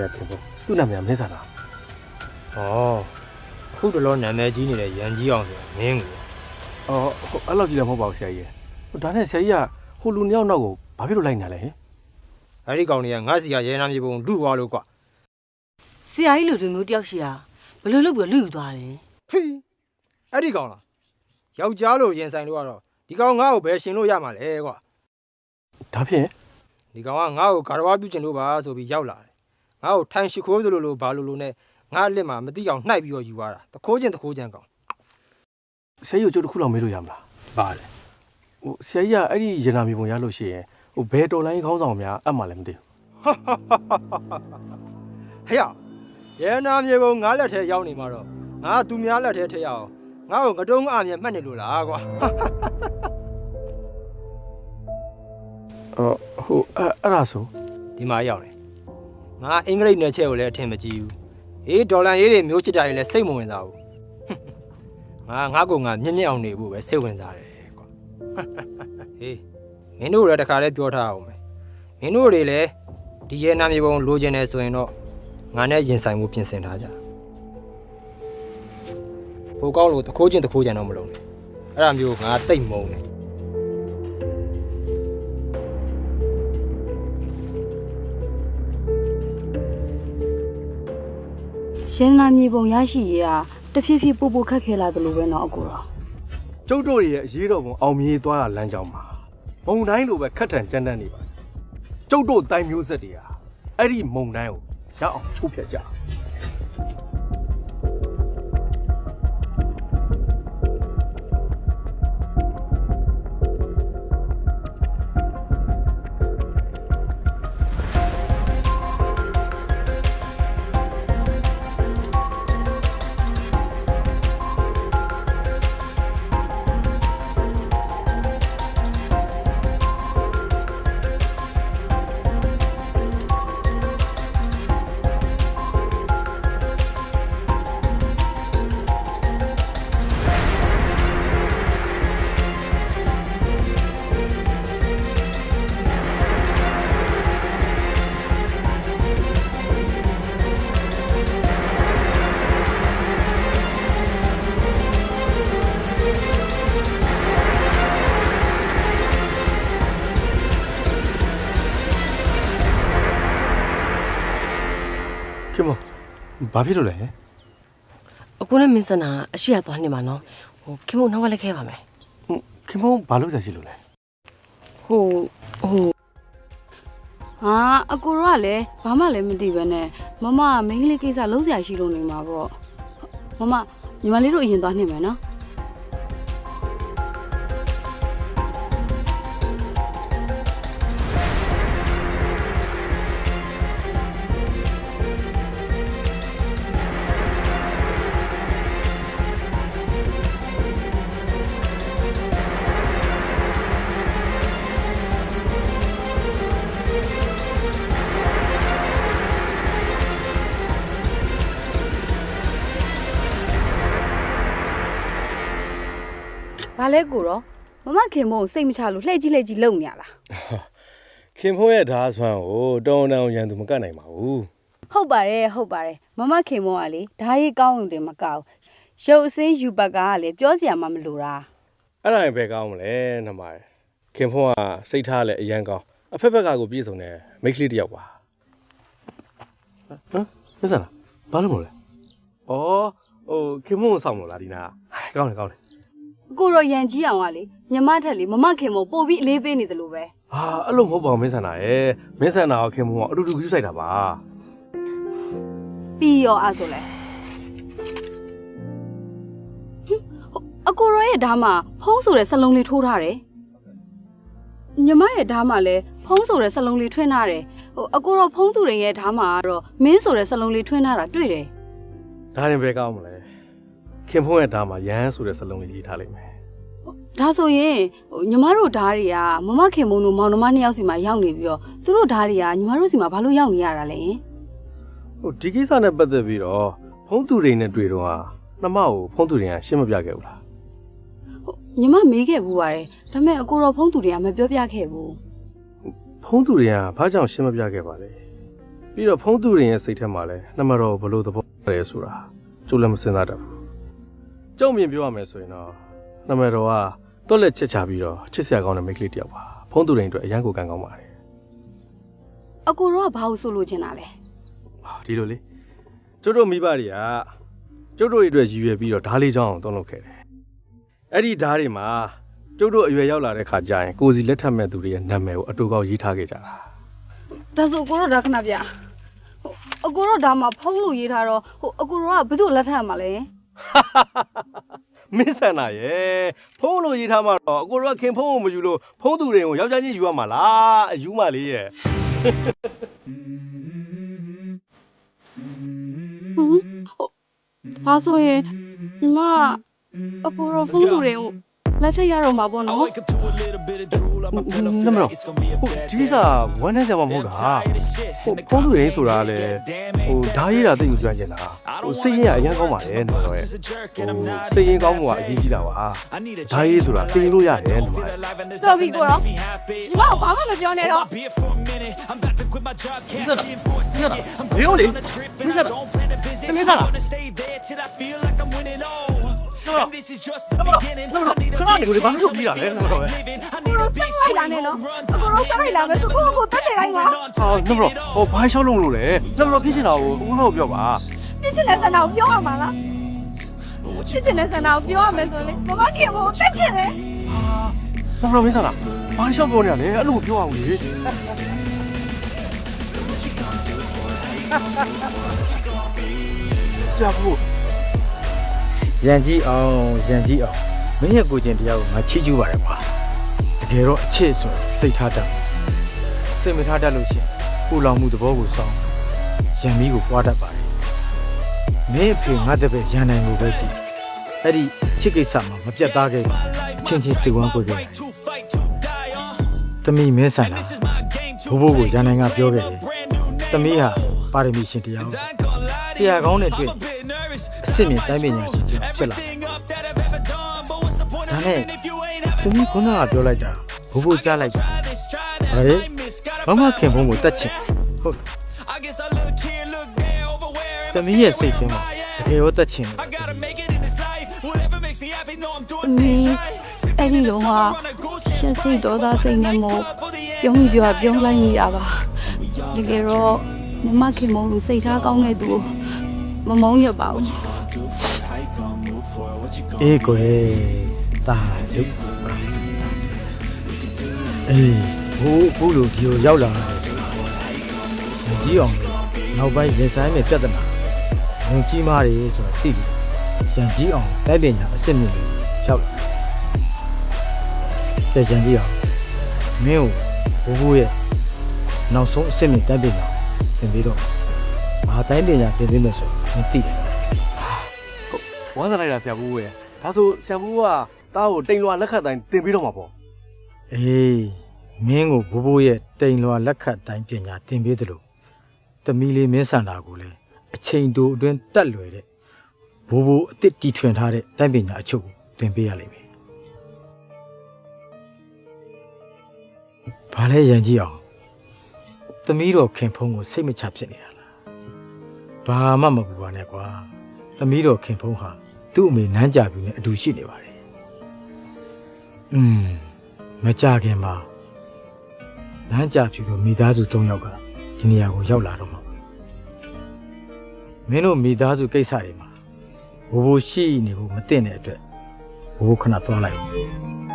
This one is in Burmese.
မည်ခင်ဗျသူ့နာမည်ကမင်းဆန္ဒ။ဩခုတလောနာမည်ကြီးနေတဲ့ရန်ကြီးအောင်ဆိုတာမင်းကိုအော်ဟိုအဲ့လောက်ကြီးလည်းမဟုတ်ပါဘူးဆရာကြီးဟိုဒါနဲ့ဆရာကြီးကဟိုလူနှစ်ယောက်နောက်ကိုဘာဖြစ်လို့လိုက်နေလဲဟင်အဲ့ဒီကောင်တွေကငါစီကရဲနာမြေပုံလူသွားလို့ကွာဆရာကြီးလူတွေမျိုးတယောက်ရှိတာဘယ်လိုလုပ်ပြီးတော့လူယူသွားလဲ။ဖီအဲ့ဒီကောင်လားယောက်ျားလို့ရင်ဆိုင်လို့ကတော့ဒီကောင်ငါ့ကိုဘယ်ရှင်လို့ရမှာလဲကွာဒါဖြင့်ဒီကောင်ကငါ့ကိုဂါရဝပြုကျင်လို့ပါဆိုပြီးရောက်လာတယ်။ ငါ့ကိုထိုင်ရှိခိုးသလိုလိုဘာလိုလိုနဲ့ငါ့လက်မှာမတိအောင်နှိုက်ပြီးတော့ယူသွားတာ။တခိုးချင်းတခိုးချင်းကောင်ဆရာကြီးကိုကျုပ်တစ်ခုလောက်မေးလို့ရမလား။ပါလေဟိုဆရာကြီးကအဲ့ဒီရေနာမီပုံရလို့ရှိရင်ဟိုဘယ်တော်လိုင်းခေါင်းဆောင်များအပ်မှလည်းမသိဘူး။ဟဲ့ရရဲနာမြေပုံငါလက်ထဲရောက်နေမှာတော့ငါသူများလက်ထဲထည့်ရအောင်ငါ့ကိုငတုံးအမြဲမှတ်နေလို့လားကွာအော်ဟိုအဲ့အဲ့ဒါဆိုဒီမှာရောက်တယ် ငါအင်္ဂလိပ်နယ်ချက်ကိုလည်းအထင်မကြီးဘူးအေးဒေါ်လာရေးတွေမျိုးချစ်တာတွေလည်းစိတ်မဝင်စားဘူးငါငါ့ကိုငါမြင့်မြင့်အောင်နေဖို့ပဲစိတ်ဝင်စားတယ်ကွာဟေးမင်းတို့လည်းတခါလည်းပြောထားအောင်မယ်မင်းတို့တွေလည်းဒီရဲနာမြေပုံလိုချင်တယ်ဆိုရင်တော့ငါနဲ့ရင်ဆိုင်မှုပြင်ဆင်ထားကြဟိုကောက်လို့တခိုးချင်းတခိုးချင်တော့မလုပ်နဲ့အဲ့ဒါမျိုးငါတိတ်မုန်းတယ် ရင်းနာမြေပုံရရှိရေးဟာတဖြည်းဖြည်းပို့ပို့ခက်ခဲလာတယ်လို့ပဲနော်အကိုတော့ကျုပ်တို့ရဲ့အရေးတော်ပုံအောင်မြင်သွားတာလမ်းကြောင်းမှာမုံတိုင်းလိုပဲခက်ထန်ကြမ်းတမ်းနေပါကျုပ်တို့တိုင်းမျိုးဆက်တွေဟာအဲ့ဒီမုံတိုင်းကိုရအောင်ချိုးဖျက်ကြ ဘာဖြစ်လို့လဲအခုနဲ့မင်းစနာအရှိရသွားနေမှာနော်ဟိုခင်မနောက်ကလည်းခဲပါမယ်ဟိုခင်မဘာလို့ဆက်ရှိလို့လဲဟိုဟိုဟာအကူတော့ကလည်းဘာမှလည်းမသိပဲနဲ့မမကမိန်းကလေးကိစ္စလုံးစရာရှိလို့နေမှာပေါ့မမညီမလေးတို့အရင်သွားနေမယ်နော် ဘာလဲကိုတော့မမခင်မုံစိတ်မချလို့လှည့်ကြည့်လှည့်ကြည့်လုံနေရလားခင်ဖိုးရဲ့ဓာတ်ဆွမ်းကိုတောင်းတောင်းရန်သူမကတ်နိုင်ပါဘူးဟုတ်ပါတယ်ဟုတ်ပါတယ်မမခင်မုံကလေဓာရီကောင်းုံတင်မကောက်ရုပ်အစင်းယူပတ်ကကလေပြောစရာမှမလိုတာအဲ့ဒါရင်ပဲကောင်းမလဲနှမရယ်ခင်ဖိုးကစိတ်ထားလဲအရန်ကောင်းအဖက်ဖက်ကကိုပြည့်စုံတယ်မိတ်ကလေးတစ်ယောက်ပါဟမ်မစလားဘာလို့မလဲဩဟိုခင်ဖိုးကိုစောင့်မလားဒီနာဟဲ့ကောင်းတယ်ကောင်းတယ် ကိုတော့ရန်ကြီးအောင်ကလေညီမထက်လေမမခင်မုံပို့ပြီးအလေးပေးနေတယ်လို့ပဲဟာအဲ့လိုမဟုတ်ပါဘူးမင်းဆန္ဒရဲ့မင်းဆန္ဒကိုခင်ဖိုးကအတူတူယူဆိုင်တာပါပြီးရောအဲ့ဆိုလဲဟင်ဟိုအကိုရောရဲ့ဓာတ်မှာဖုံးဆိုတဲ့စလုံးလေးထိုးထားတယ်ညီမရဲ့ဓာတ်မှာလည်းဖုံးဆိုတဲ့စလုံးလေးထွင်းထားတယ်ဟိုအကိုရောဖုံးသူတွေရဲ့ဓာတ်မှာကတော့မင်းဆိုတဲ့စလုံးလေးထွင်းထားတာတွေ့တယ်ဒါရင်ပဲကောင်းမလဲ ခင်ဖိုးရဲ့ဓာတ်မှာရန်ဆိုတဲ့စလုံးလေးရေးထားလိုက်မယ်ဒါဆိုရင်ဟိုညီမတို့ဓာတ်တွေကမမခင်မုံတို့မောင်နှမနှစ်ယောက်စီမှာရောက်နေပြီးတော့သူတို့ဓာတ်တွေကညီမတို့စီမှာဘာလို့ရောက်နေရတာလဲဟိုဒီကိစ္စနဲ့ပတ်သက်ပြီးတော့ဖုံးသူတွေနဲ့တွေ့တော့ဟာနှမကိုဖုံးသူတွေကရှင်းမပြခဲ့ဘူးလားညီမမေးခဲ့ဘူးပါတယ်ဒါပေမဲ့အကိုရောဖုံးသူတွေကမပြောပြခဲ့ဘူးဖုံးသူတွေကဘာကြောင့်ရှင်းမပြခဲ့ပါလဲပြီးတော့ဖုံးသူရင်ရဲ့စိတ်ထဲမှာလည်းနှမတော်ကိုဘလို့သဘောရဲဆိုတာကျုပ်လည်းမစင်စားတတ်ဘူး ကျုပ်မြင်ပြောရမယ်ဆိုရင်တော့နှမတော်ကတော့လက်ချက်ချပြီးတော့ချစ်စရာကောင်းတဲ့မိန်းကလေးတစ်ယောက်ပါဖုံးသူရင်အတွက်အရန်ကိုကံကောင်းပါတယ်အကိုရောကဘာလို့ဆိုလို့ချင်တာလဲဟာဒီလိုလေကျုပ်တို့မိဘတွေကကျုပ်တို့ရဲ့အတွက်ရည်ရွယ်ပြီးတော့ဓားလေးချောင်းအောင်တုံးလုပ်ခဲ့တယ်အဲ့ဒီဓားတွေမှာကျုပ်တို့အရွယ်ရောက်လာတဲ့ခါကျရင်ကိုယ်စီလက်ထပ်မဲ့သူတွေရဲ့နာမည်ကိုအတူကောက်ရေးထားခဲ့ကြတာဒါဆိုအကိုရောဒါခဏပြဟိုအကိုရောဒါမှဖုံးလို့ရေးထားတော့ဟိုအကိုရောကဘယ်သူ့လက်ထပ်မှာလဲ မင်းဆန္ဒရဲ့ဖုံးလို့ရေးထားမှတော့အကိုတို့ကခင်ဖုံးကိုမယူလို့ဖုံးသူတွေကိုယောက်ျားချင်းယူရမှာလားအယူမလေးရဲ့ဒါဆိုရင်ညီမအကိုရောဖုံးလို့တွေကိုလက်ထပ်ရတော့မှာပေါ့နော်နမတော်ဟိုဒီကဝမ်းနဲ့ကြမှာမဟုတ်လားဟိုဖုံးသူတွေဆိုတာကလည်းဟိုဓားရေးတာသိယူကြွချင်တာ ဟိုစိတ်ရင်းကအရင်ကောင်းပါလေနမတော်ရဲ့ဟိုစိတ်ရင်းကောင်းမှုကအရေးကြီးတာပါဓားရေးဆိုတာသိလို့ရတယ်နမတော်ရဲ့တော်ပြီကိုရောညီမကဘာမှမပြောနဲ့တော့မင်းတို့လေမင်းကတမင်းသားလားနော်နော်ခဏနေကိုဘာလို့ပြီးတာလဲနော်ပဲကိုရောတက်လိုက်လာနဲ့နော်အကိုရောတက်လိုက်လာမယ်သူကိုကိုတက်နေလိုက်မှာဟာနော်ဘရောဟိုဘာလျှောက်လုံးလို့လဲနော်ဘရောဖြစ်ချင်တာကိုဦးတော့ပြောပါ ပြစ်ချင်တဲ့ဆန္ဒကိုပြောရမှာလားပြစ်ချင်တဲ့ဆန္ဒကိုပြောရမယ်ဆိုရင်မမခင်ကိုတက်ချင်တယ်နော်ဘရောမင်းစားလားဘာလျှောက်ပြောနေရလဲအဲ့လိုပြောအောင်လေဆရာဘူးရန်ကြီးအောင်ရန်ကြီးအောင်မင်းရဲ့ကိုကျင်တရားကိုငါချီးကျူးပါတယ်ကွာတကယ်တော့အချစ်ဆိုစိတ်ထားတတ်စိတ်မထားတတ်လို့ရှရင်ပူလောင်မှုသဘောကိုစောင်းရန်မီးကိုပွားတတ်ပါတယ် မင်းအဖေငါတပည့်ရန်နိုင်ကိုပဲကြည့်အဲ့ဒီချစ်ကိစ္စမှာမပြတ်သားခဲ့ဘူးအချင်းချင်းစိတ်ဝမ်းကိုခဲ့တမီမင်းဆန်လာဘိုးဘိုးကိုရန်နိုင်ကပြောခဲ့တယ်တမီဟာပါရမီရှင်တရားဆရာကောင်းနဲ့တွေ့အစ်စ်မြင့်တိုင်းပညာရှင်တယောက်ဖြစ်လာတယ်ဒါနဲ့တမီခုနကပြောလိုက်တာဘိုးဘိုးကြားလိုက်တာဟာလေမမခင်ဖုံးကိုတတ်ချင်ဟုတ် တမီရဲ့စိတ်ထဲမှာတကယ်ရောတတ်ချင်တယ်မင်းအဲ့ဒီတော့ကရှက်စိတ်ဒေါသစိတ်နဲ့မို့ပြုံးပြီးပြောပြုံးလိုက်မိတာပါတကယ်တော့မမခင်မုံလို့စိတ်ထားကောင်းတဲ့သူကိုမမုန်းရပါဘူးအေးကွယ်တာဒုအေးဘိုးအခုလိုဒီကိုရောက်လာတယ်ဆိုတာကြီးအောင်လို့နောက်ပိုင်းရင်ဆိုင်မဲ့ပြဿနာ ငုံကြီးမားတယ်ဆိုတာသိပြီရန်ကြီးအောင်တိုက်ပညာအစ်စ်မြင့်လို့ရောက်လာတယ်ရန်ကြီးအောင်မင်းကိုဘိုးဘိုးရဲ့နောက်ဆုံးအစ်စ်မြင့်တိုက်ပညာသင်ပြီးတော့မဟာတိုင်းပညာသင်ပေးမယ်ဆိုမသိတယ်ဝမ်းသာလိုက်တာဆရာဘူးရဲ့ဒါဆိုဆရာဘူးကတားကိုတိမ်လွာလက်ခတ်တိုင်းတင်ပြီးတော့မှာပေါ့အေးမင်းကိုဘိုးဘိုးရဲ့တိမ်လွာလက်ခတ်တိုင်းပညာသင်ပေးသလိုတမီလေးမင်းဆန္ဒကိုလည်း အချိန်တိုအတွင်းတက်လွယ်တဲ့ဘိုးဘိုးအစ်စ်တီထွင်ထားတဲ့တိုင်းပညာအချုပ်ကိုသင်ပေးရလိမ့်မယ်။ဘာလဲရန်ကြီးအောင်တမီးတော်ခင်ဖုံးကိုစိတ်မချဖြစ်နေတာလား။ဘာမှမပူပါနဲ့ကွာ။တမီးတော်ခင်ဖုံးဟာသူ့အမေနန်းကြပြူနဲ့အတူရှိနေပါတယ်။อืมမကြခင်မှာလမ်းကြဖြူလို့မိသားစု၃ယောက်ကဒီနေရာကိုရောက်လာတော့ မှာမင်းတို့မိသားစုကိစ္စတွေမှာဘိုးဘိုးရှိနေဖို့မသိတဲ့အတွက်ဘိုးဘိုးခဏသွားလိုက်ဦး